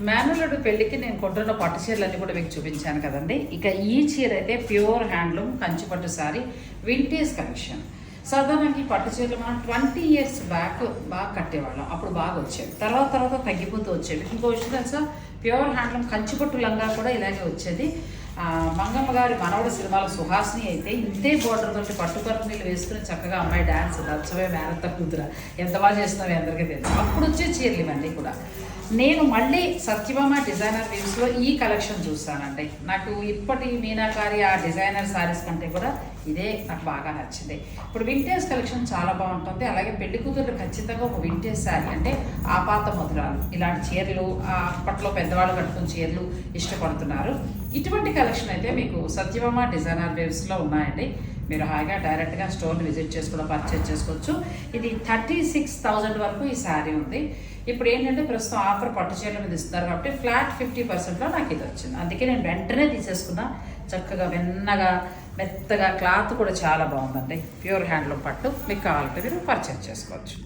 మేనల్లుడు పెళ్ళికి నేను కొంటున్న పట్టు చీరలన్నీ కూడా మీకు చూపించాను కదండి. ఇక ఈ చీర అయితే pure handloom Kanchipattu sari vintage collection సాధారణంగా ఈ పట్టు చీరలు మనం ట్వంటీ ఇయర్స్ బ్యాక్ బాగా కట్టేవాళ్ళం. అప్పుడు బాగా వచ్చేవి. తర్వాత తర్వాత తగ్గిపోతూ వచ్చేవి. ఇంకో విషయం తెలుసా? ప్యూర్ హ్యాండ్లూమ్ కంచిపట్టు లంగా కూడా ఇలాగే వచ్చేది. మంగమ్మ గారి మనవడు సినిమాలో సుహాసిని అయితే ఇంతే బోర్డర్ తోటి పట్టు నీళ్ళు వేసుకుని చక్కగా అమ్మాయి డాన్స్ నచ్చవే మేనత్త కూతుర. ఎంత బాగా చేస్తున్నావు అందరికీ తెలుసు. అప్పుడు వచ్చే చీరలు ఇవన్నీ కూడా. నేను మళ్ళీ సత్యభామ డిజైనర్ వీవ్స్లో ఈ కలెక్షన్ చూస్తానండి. నాకు ఇప్పటి మీనాకారి ఆ డిజైనర్ శారీస్ కంటే కూడా ఇదే నాకు బాగా నచ్చింది. ఇప్పుడు వింటేజ్ కలెక్షన్ చాలా బాగుంటుంది. అలాగే పెళ్ళి కూతురు ఖచ్చితంగా ఒక వింటేజ్ శారీ అంటే ఆపాత మధురాలు. ఇలాంటి చీరలు అప్పట్లో పెద్దవాళ్ళు కట్టుకున్న చీరలు ఇష్టపడుతున్నారు. ఇటువంటి కలెక్షన్ అయితే మీకు సత్యభామ డిజైనర్ వేవ్స్లో ఉన్నాయండి. మీరు హాయిగా డైరెక్ట్గా స్టోర్ని విజిట్ చేసి కూడా పర్చేజ్ చేసుకోవచ్చు. ఇది థర్టీ సిక్స్ థౌజండ్ వరకు ఈ శారీ ఉంది. ఇప్పుడు ఏంటంటే ప్రస్తుతం ఆఫర్ పట్టు చీరల మీద ఇస్తున్నారు కాబట్టి ఫ్లాట్ ఫిఫ్టీ పర్సెంట్లో నాకు ఇది వచ్చింది. అందుకే నేను వెంటనే తీసేసుకున్నా. చక్కగా వెన్నగా మెత్తగా క్లాత్ కూడా చాలా బాగుందండి. ప్యూర్ హ్యాండ్లూమ్ పట్టు. మీకు కావాలంటే మీరు పర్చేజ్ చేసుకోవచ్చు.